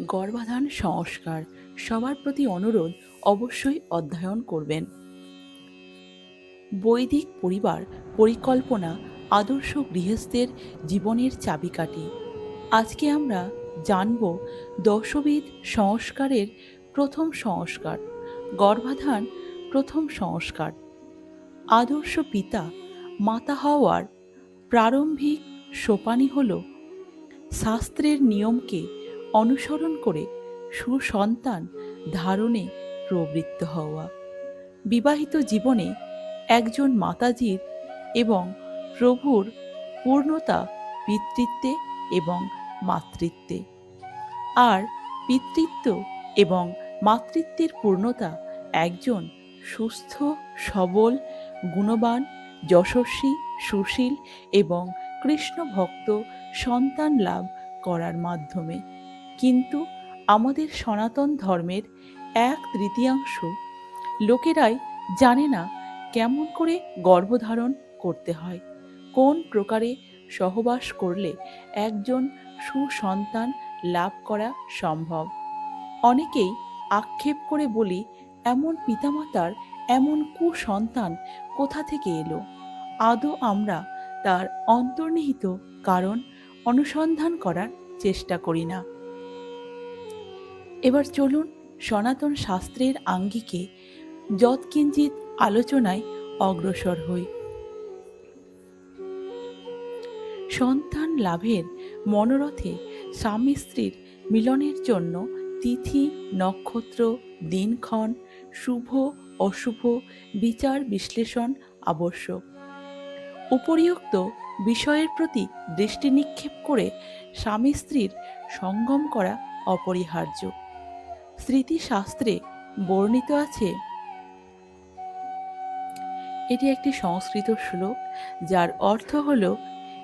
গর্ভাধান সংস্কার সবার প্রতি অনুরোধ অবশ্যই অধ্যয়ন করবেন। বৈদিক পরিবার পরিকল্পনা আদর্শ গৃহস্থের জীবনের চাবিকাঠি। আজকে আমরা জানব দশবিধ সংস্কারের প্রথম সংস্কার, গর্ভাধান প্রথম সংস্কার। আদর্শ পিতা মাতা হওয়ার প্রারম্ভিক সোপানি হল শাস্ত্রের নিয়মকে অনুসরণ করে সুসন্তান ধারণে প্রবৃত্ত হওয়া। বিবাহিত জীবনে একজন মাতাজির এবং প্রভুর পূর্ণতা পিতৃত্বে এবং মাতৃত্বে। আর পিতৃত্ব এবং মাতৃত্বের পূর্ণতা একজন সুস্থ, সবল, গুণবান, যশস্বী, সুশীল এবং কৃষ্ণ ভক্ত সন্তান লাভ করার মাধ্যমে। কিন্তু আমাদের সনাতন ধর্মের এক তৃতীয়াংশ লোকেরাই জানে না কেমন করে গর্ভধারণ করতে হয়, কোন প্রকারে সহবাস করলে একজন সুসন্তান লাভ করা সম্ভব। অনেকেই আক্ষেপ করে বলি, এমন পিতামাতার এমন কুসন্তান কোথা থেকে এলো? আদৌ আমরা তার অন্তর্নিহিত কারণ অনুসন্ধান করার চেষ্টা করি না। এবার চলুন সনাতন শাস্ত্রের আঙ্গিকে যৎকিঞ্চিত আলোচনায় অগ্রসর হই। সন্তান লাভের মনোরথে স্বামী স্ত্রীর মিলনের জন্য তিথি, নক্ষত্র, দিনক্ষণ, শুভ, অশুভ, বিচার, বিশ্লেষণ আবশ্যক। উপরিউক্ত বিষয়ের প্রতি দৃষ্টি নিক্ষেপ করে স্বামী স্ত্রীর সঙ্গম করা অপরিহার্য। স্মৃতিশাস্ত্রে বর্ণিত আছে। এটি একটি সংস্কৃত শ্লোক, যার অর্থ হল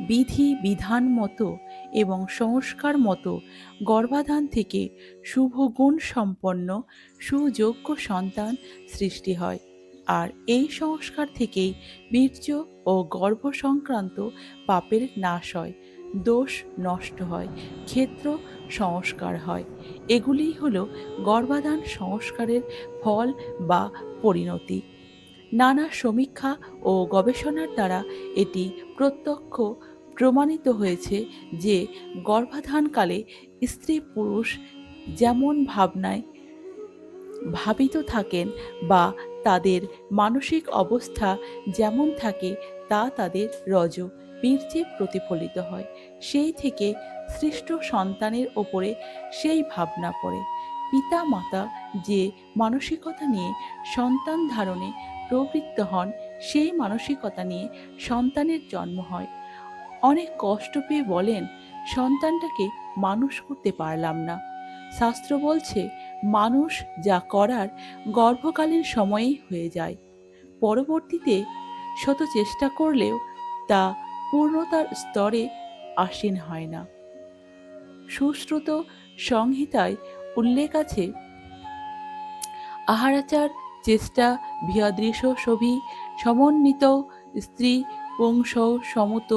বিধি, বিধান মতো এবং সংস্কার মতো গর্ভাধান থেকে শুভ গুণ সম্পন্ন সুযোগ্য সন্তান সৃষ্টি হয়। আর এই সংস্কার থেকেই বীর্য ও গর্ভ সংক্রান্ত পাপের নাশ হয়। দোষ নষ্ট হয়, ক্ষেত্র সংস্কার হয়। এগুলিই হল গর্ভাধান সংস্কারের ফল বা পরিণতি। নানা সমীক্ষা ও গবেষণার দ্বারা এটি প্রত্যক্ষ প্রমাণিত হয়েছে যে গর্ভাধানকালে স্ত্রী পুরুষ যেমন ভাবনায় ভাবিত থাকেন বা তাদের মানসিক অবস্থা যেমন থাকে, তা তাদের রজ বীর্যে প্রতিফলিত হয়। সেই থেকে সৃষ্ট সন্তানের ওপরে সেই ভাবনা পড়ে। পিতা মাতা যে মানসিকতা নিয়ে সন্তান ধারণে প্রবৃত্ত হন, সেই মানসিকতা নিয়ে সন্তানের জন্ম হয়। অনেক কষ্ট পেয়ে বলেন, সন্তানটাকে মানুষ করতে পারলাম না। শাস্ত্র বলছে, মানুষ যা করার গর্ভকালীন সময়েই হয়ে যায়। পরবর্তীতে শত চেষ্টা করলেও তা পূর্ণতার স্তরে আসীন হয় না। সুশ্রুত সংহিতায় উল্লেখ আছে, আহারাচার, চেষ্টা, ভিয়াদৃশ সভি সমন্বিত, স্ত্রী, পুংস, সমুত,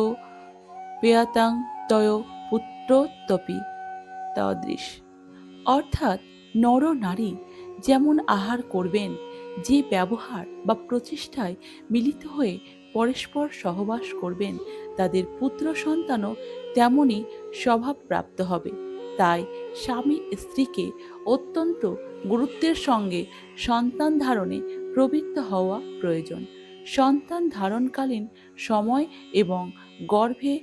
পেয়াতাং, তয় পুত্রতপি তদৃশ। অর্থাৎ নর নারী যেমন আহার করবেন, যে ব্যবহার বা প্রচেষ্টায় মিলিত হয়ে পরস্পর সহবাস করবেন, তাদের পুত্র সন্তানও তেমনই স্বভাবপ্রাপ্ত হবে। তাই স্বামী স্ত্রীকে অত্যন্ত গুরুত্বের সঙ্গে সন্তান ধারণে প্রবৃত্ত হওয়া প্রয়োজন। সন্তান ধারণকালীন সময় এবং গর্ভে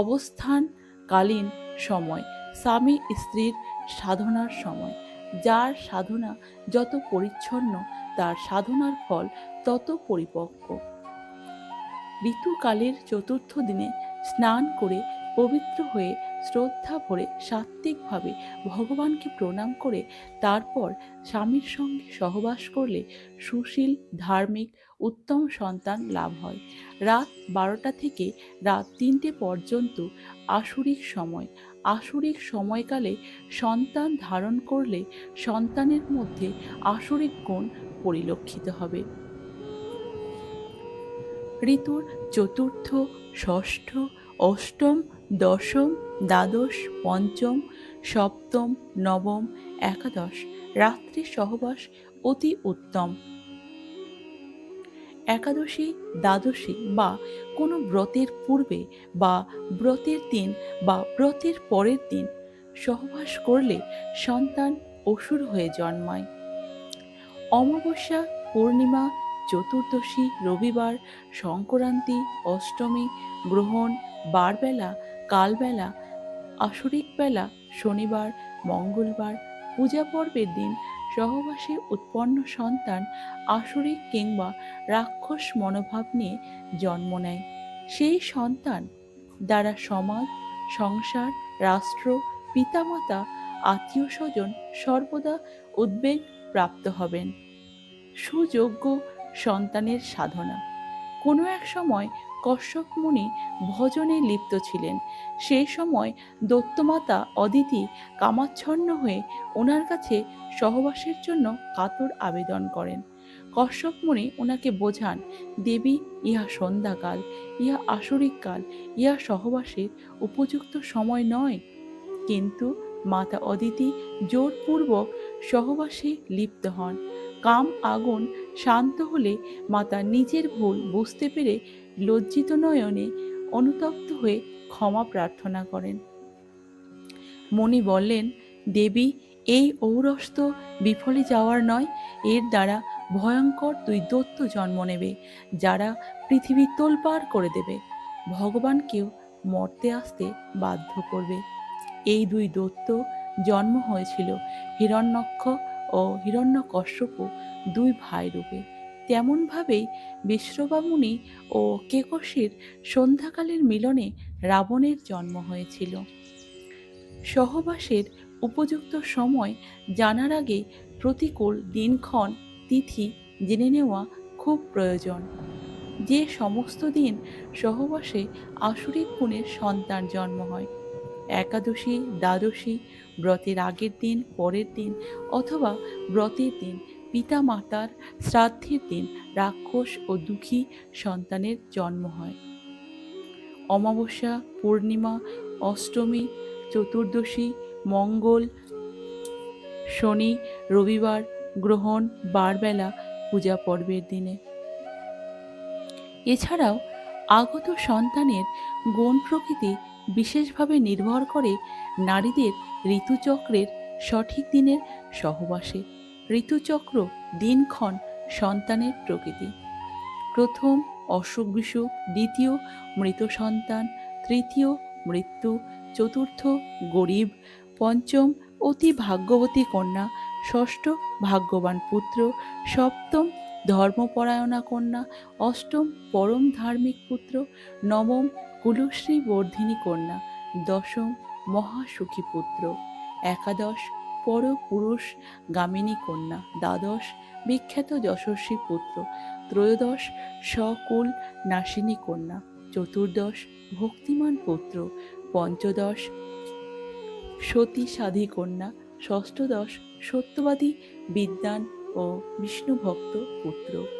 অবস্থানকালীন সময় স্বামী স্ত্রীর সাধনার সময়। যার সাধনা যত পরিচ্ছন্ন, তার সাধনার ফল তত পরিপক্ক। ঋতুকালের চতুর্থ দিনে স্নান করে পবিত্র হয়ে শ্রদ্ধা ভরে সাত্ত্বিকভাবে ভগবানকে প্রণাম করে তারপর স্বামীর সঙ্গে সহবাস করলে সুশীল, ধার্মিক, উত্তম সন্তান লাভ হয়। রাত বারোটা থেকে রাত তিনটে পর্যন্ত আসুরিক সময়। আসুরিক সময়কালে সন্তান ধারণ করলে সন্তানের মধ্যে আসুরিক গুণ পরিলক্ষিত হবে। ঋতুর চতুর্থ, ষষ্ঠ, অষ্টম, দশম, দ্বাদশ, পঞ্চম, সপ্তম, নবম, একাদশ, রাত্রি সহবাস অতি উত্তম। একাদশী, দ্বাদশী বা কোনো ব্রতের পূর্বে বা ব্রতের দিন বা ব্রতের পরের দিন সহবাস করলে সন্তান অসুর হয়ে জন্মায়। অমাবস্যা, পূর্ণিমা চতুর্দশী, রবিবার, সংক্রান্তি, অষ্টমী, গ্রহণ, বারবেলা, কালবেলা আসরিক বেলা শনিবার, মঙ্গলবার পূজা পর্বের দিন, সহবাসে উৎপন্ন সন্তান, আসরিক কিংবা রাক্ষস মনোভাব নিয়ে জন্ম নেয়। সেই সন্তান দ্বারা সমাজ, সংসার, রাষ্ট্র, পিতামাতা আত্মীয় স্বজন সর্বদা উদ্বেগ প্রাপ্ত হবেন। সুযোগ্য সন্তানের সাধনা। কোনো এক সময় কশ্যপ মুনি ভজনে লিপ্ত ছিলেন। সেই সময় দত্তমাতা অদিতি কামাচ্ছন্ন হয়ে ওনার কাছে সহবাসের জন্য কাতর আবেদন করেন। কশ্যপ মুনি ওনাকে বোঝান, দেবী, ইহা সন্ধ্যাকাল, ইহা আসরিক কাল, ইহা সহবাসের উপযুক্ত সময় নয়। কিন্তু মাতা অদিতি জোরপূর্বক সহবাসে লিপ্ত হন। কাম আগুন শান্ত হলে মাতা নিজের ভুল বুঝতে পেরে লজ্জিত নয়নে অনুতপ্ত হয়ে ক্ষমা প্রার্থনা করেন। মণি বললেন, দেবী, এই ঔরস্ত বিফলে যাওয়ার নয়, এর দ্বারা ভয়ঙ্কর দুই দত্ত জন্ম নেবে, যারা পৃথিবী তোলপাড় করে দেবে। ভগবানকেও মরতে আসতে বাধ্য করবে। এই দুই দত্ত জন্ম হয়েছিল হিরণ্যক্ষ ও হিরণ্যকশ্যপু দুই ভাই রূপে। তেমনভাবেই বিশ্ববামুনি ও কেকশীর সন্ধ্যাকালের মিলনে রাবণের জন্ম হয়েছিল। সহবাসের উপযুক্ত সময় জানার আগে প্রতিকূল দিনক্ষণ তিথি জেনে নেওয়া খুব প্রয়োজন। যে সমস্ত দিন সহবাসে আসরিক গুণের সন্তান জন্ম হয়, একাদশী, দ্বাদশী ব্রতের আগের দিন, পরের দিন অথবা ব্রতের দিন পিতা মাতার শ্রাদ্ধের দিন রাক্ষস ও দুঃখী সন্তানের জন্ম হয়। অমাবস্যা, পূর্ণিমা, অষ্টমী, চতুর্দশী, মঙ্গল, শনি, রবিবার, গ্রহণ, বারবেলা, পূজা পর্বের দিনে। এছাড়াও আগত সন্তানের গুণ প্রকৃতি বিশেষভাবে নির্ভর করে নারীদের ঋতুচক্রের সঠিক দিনের সহবাসে। ঋতুচক্র দিনক্ষণ সন্তানের প্রকৃতি। প্রথম অসুখ বিসুখ, দ্বিতীয় মৃত সন্তান, তৃতীয় মৃত্যু, চতুর্থ গরিব, পঞ্চম অতি ভাগ্যবতী কন্যা, ষষ্ঠ ভাগ্যবান পুত্র, সপ্তম ধর্মপরায়ণা কন্যা, অষ্টম পরম ধার্মিক পুত্র, নবম কুলশ্রী বর্ধিনী কন্যা, দশম মহাসুখী পুত্র একাদশ পরপুরুষ গামিনী কন্যা, দ্বাদশ বিখ্যাত যশস্বী পুত্র, ত্রয়োদশ সকুল নাসিনী কন্যা, চতুর্দশ ভক্তিমান পুত্র, পঞ্চদশ সতী সাধী কন্যা, ষষ্ঠদশ সত্যবাদী বিদ্যান ও বিষ্ণুভক্ত পুত্র।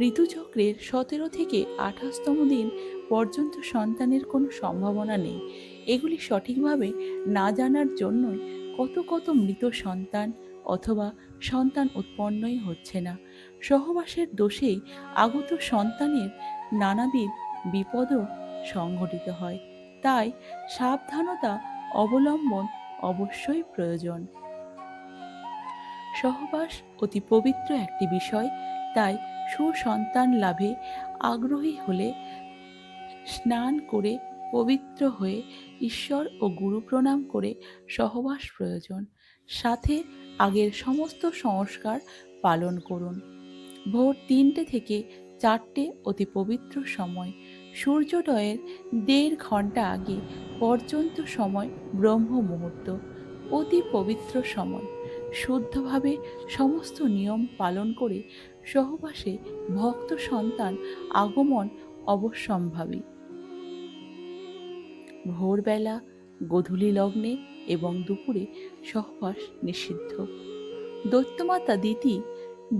ঋতুচক্রের সতেরো থেকে আঠাশতম দিন পর্যন্ত সন্তানের কোনো সম্ভাবনা নেই। এগুলি সঠিকভাবে না জানার জন্যই কত কত মৃত সন্তান অথবা সন্তান উৎপন্নই হচ্ছে না। সহবাসের দোষেই আগত সন্তানের নানাবিধ বিপদও সংঘটিত হয়। তাই সাবধানতা অবলম্বন অবশ্যই প্রয়োজন। সহবাস অতি পবিত্র একটি বিষয়, তাই সুসন্তান লাভে আগ্রহী হলে স্নান করে পবিত্র হয়ে ঈশ্বর ও গুরু প্রণাম করে সহবাস প্রয়োজন। সাথে আগের সমস্ত সংস্কার পালন করুন। ভোর তিনটে থেকে চারটে অতি পবিত্র সময়। সূর্যোদয়ের দেড় ঘণ্টা আগে পর্যন্ত সময় ব্রহ্ম মুহূর্ত। অতি পবিত্র সময়। শুদ্ধভাবে সমস্ত নিয়ম পালন করে সহবাসে ভক্ত সন্তান আগমন অবশ্যম্ভাবী। ভোরবেলা গোধূলি লগ্নে এবং দুপুরে সহবাস নিষিদ্ধ। দৈত্যমাতা দিতি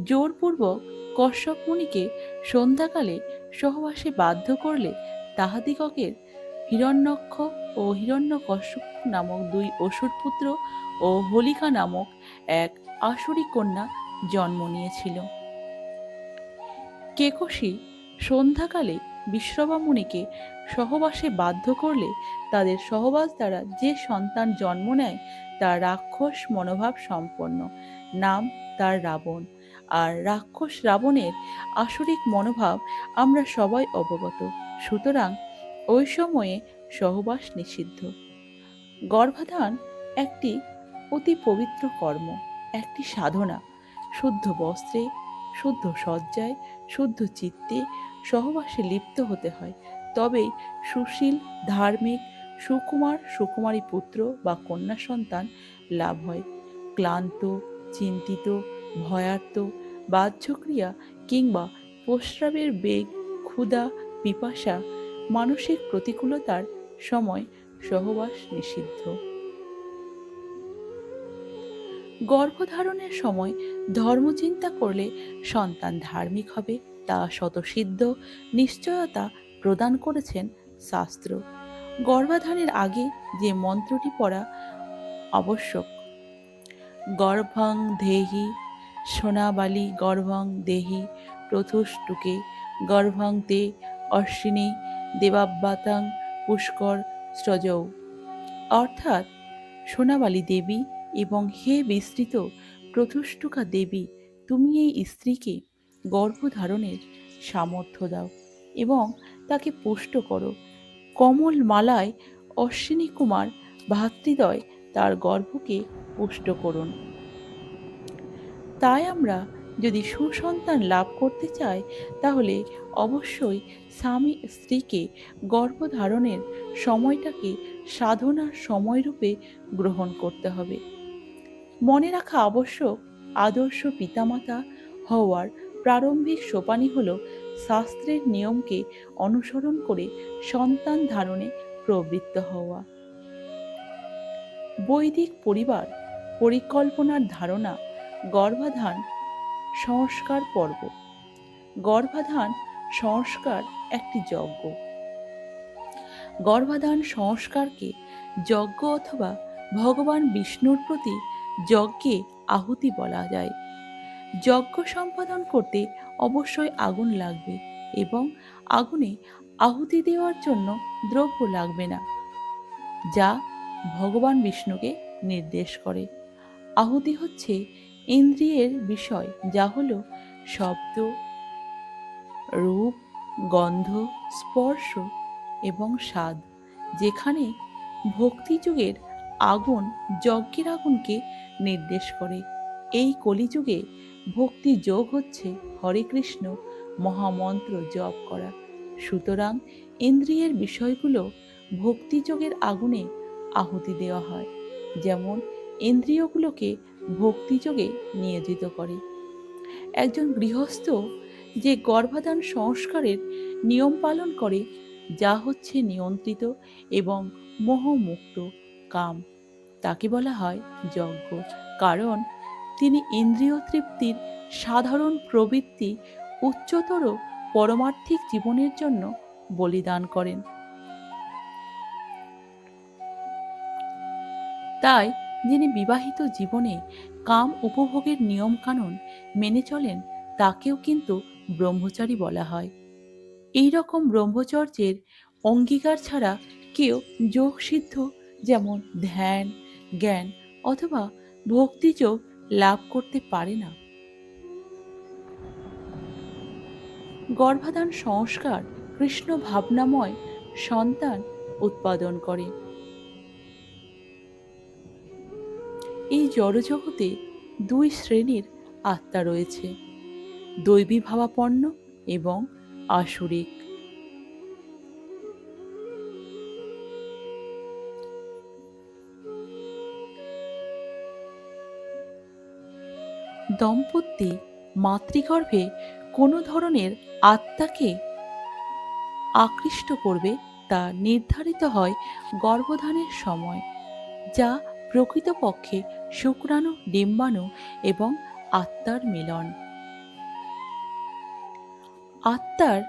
জোরপূর্বক কশ্যপ মুনিকে সন্ধ্যাকালে সহবাসে বাধ্য করলে তাহাদিগকের হিরণ্যক্ষ ও হিরণ্যকশ্যপ নামক দুই অসুর পুত্র ও হোলিকা নামক এক আসুরি কন্যা জন্ম নিয়েছিল। কেকশী সন্ধ্যাকালে বিশ্রবামুনিকে সহবাসে বাধ্য করলে তাদের সহবাস দ্বারা যে সন্তান জন্ম নেয় তা রাক্ষস মনোভাব সম্পন্ন। নাম তার রাবণ। আর রাক্ষস রাবণের আসরিক মনোভাব আমরা সবাই অবগত। সুতরাং ওই সময়ে সহবাস নিষিদ্ধ। গর্ভাধান একটি অতি পবিত্র কর্ম, একটি সাধনা। শুদ্ধ বস্ত্রে শুদ্ধ সজ্জায় শুদ্ধ চিত্তে সহবাসে লিপ্ত হতে হয়। তবেই সুশীল, ধার্মিক, সুকুমার, সুকুমারী পুত্র বা কন্যা সন্তান লাভ হয়। ক্লান্ত, চিন্তিত, ভয়ার্ত, বাহ্যক্রিয়া কিংবা প্রস্রাবের বেগ, ক্ষুধা, পিপাসা মানসিক প্রতিকূলতার সময় সহবাস নিষিদ্ধ। গর্ভধারণের সময় ধর্মচিন্তা করলে সন্তান ধার্মিক হবে তা শতসিদ্ধ নিশ্চয়তা প্রদান করেছেন শাস্ত্র। গর্ভাধানের আগে যে মন্ত্রটি পড়া আবশ্যক। গর্ভং দেহি, সোনাবালি গর্ভং দেহি, প্রথুষ্টুকে গর্ভং তে অশ্বিনী দেবাব্বাতাং পুষ্কর স্রজৌ। অর্থাৎ সোনাবালি দেবী এবং হে বিস্তৃত প্রথুষ্টুকা দেবী, তুমি এই স্ত্রীকে গর্ভধারণের সামর্থ্য দাও এবং তাকে পুষ্ট করো। কমল মালায় অশ্বিনী কুমার ভাতৃদয় তার গর্ভকে পুষ্ট করুন। তাই আমরা যদি সুসন্তান লাভ করতে চাই, তাহলে অবশ্যই স্বামী স্ত্রীকে গর্ভধারণের সময়টাকে সাধনার সময়রূপে গ্রহণ করতে হবে। মনে রাখা আবশ্যক আদর্শ পিতামাতা হওয়ার প্রারম্ভিক সোপানই হল শাস্ত্রের নিয়মকে অনুসরণ করে সন্তান ধারণে প্রবৃত্ত হওয়া। বৈদিক পরিবার পরিকল্পনার ধারণা গর্ভাধান সংস্কার পর্ব। গর্ভাধান সংস্কার একটি যজ্ঞ। গর্ভাধান সংস্কারকে যজ্ঞ অথবা ভগবান বিষ্ণুর প্রতি যজ্ঞে আহুতি বলা যায়। যজ্ঞ সম্পাদন করতে অবশ্যই আগুন লাগবে এবং আগুনে আহুতি দেওয়ার জন্য দ্রব্য লাগবে না, যা ভগবান বিষ্ণুকে নির্দেশ করে। আহুতি হচ্ছে ইন্দ্রিয়ের বিষয়, যা হল শব্দ, রূপ, গন্ধ, স্পর্শ এবং স্বাদ, যেখানে ভক্তিযুগের আগুন, যজ্ঞের আগুনকে নির্দেশ করে। এই কলিযুগে ভক্তি যোগ হচ্ছে হরে কৃষ্ণ মহামন্ত্র জপ করা। সুতরাং ইন্দ্রিয়ের বিষয়গুলো ভক্তিযোগের আগুনে আহুতি দেওয়া হয়, যেমন ইন্দ্রিয়গুলোকে ভক্তিযোগে নিয়োজিত করে। একজন গৃহস্থ যে গর্ভাধান সংস্কারের নিয়ম পালন করে, যা হচ্ছে নিয়ন্ত্রিত এবং মোহমুক্ত। কাম। তাকে বলা হয় যজ্ঞ। কারণ তিনি ইন্দ্রিয় তৃপ্তির সাধারণ প্রবৃত্তি উচ্চতর পরমার্থিক জীবনের জন্য বলিদান করেন। তাই যিনি বিবাহিত জীবনে কাম উপভোগের নিয়মকানুন মেনে চলেন, তাকেও কিন্তু ব্রহ্মচারী বলা হয়। এই রকম ব্রহ্মচর্যের অঙ্গীকার ছাড়া কেউ যোগ সিদ্ধ যেমন ধ্যান, জ্ঞান অথবা ভক্তিযোগ লাভ করতে পারে না। গর্ভাধান সংস্কার কৃষ্ণ ভাবনাময় সন্তান উৎপাদন করে। এই জড়জগতে দুই শ্রেণির আত্মা রয়েছে দৈবী ভাবাপন্ন এবং আসরিক। দম্পতি মাতৃগর্ভে কোনো ধরনের আত্মাকে আকৃষ্ট করবে তা নির্ধারিত হয় গর্ভধানের সময়, যা প্রকৃতপক্ষে শুক্রাণু, ডিম্বাণু এবং আত্মার মিলন। আত্মার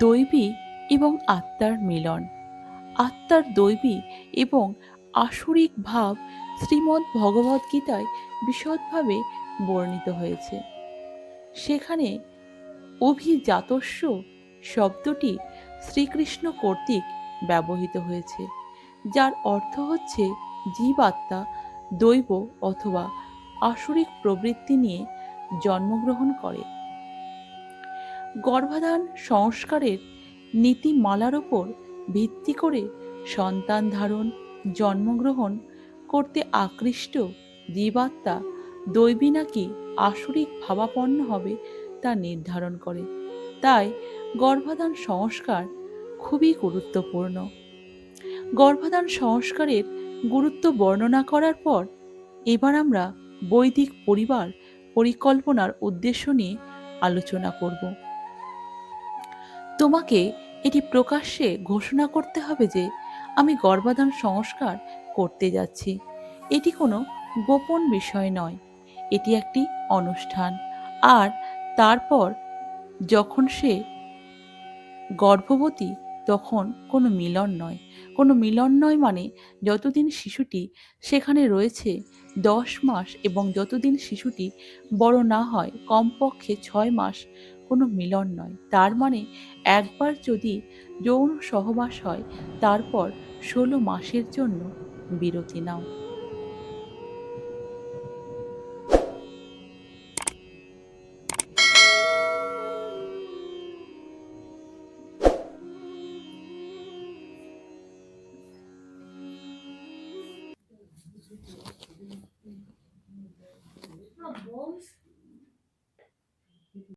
দৈবী এবং আত্মার মিলন। আত্মার দৈবী এবং আসরিক ভাব শ্রীমদ্ ভগবদ্গীতায় বিশদভাবে বর্ণিত হয়েছে। সেখানে অভিজাতস্য শব্দটি শ্রীকৃষ্ণ কর্তৃক ব্যবহৃত হয়েছে, যার অর্থ হচ্ছে জীবাত্মা, দৈব অথবা আসরিক প্রবৃত্তি নিয়ে জন্মগ্রহণ করে। গর্ভাধান সংস্কারের নীতিমালার ওপর ভিত্তি করে সন্তান ধারণ, জন্মগ্রহণ করতে আকৃষ্ট জীবাত্মা দৈবী নাকি আসরিক ভাবাপন্ন হবে তা নির্ধারণ করে। তাই গর্ভাধান সংস্কার খুবই গুরুত্বপূর্ণ। গর্ভাধান সংস্কারের গুরুত্ব বর্ণনা করার পর এবার আমরা বৈদিক পরিবার পরিকল্পনার উদ্দেশ্য নিয়ে আলোচনা করব। তোমাকে এটি প্রকাশ্যে ঘোষণা করতে হবে যে আমি গর্ভাধান সংস্কার করতে যাচ্ছি। এটি কোনো গোপন বিষয় নয়। এটি একটি অনুষ্ঠান। আর তারপর যখন সে গর্ভবতী, তখন কোনো মিলন নয়। কোনো মিলন নয় মানে যতদিন শিশুটি সেখানে রয়েছে, দশ মাস এবং যতদিন শিশুটি বড় না হয়, কমপক্ষে ছয় মাস কোনো মিলন নয়। তার মানে একবার যদি যৌন সহবাস হয়, তারপর ষোলো মাসের জন্য বিরতি নাও।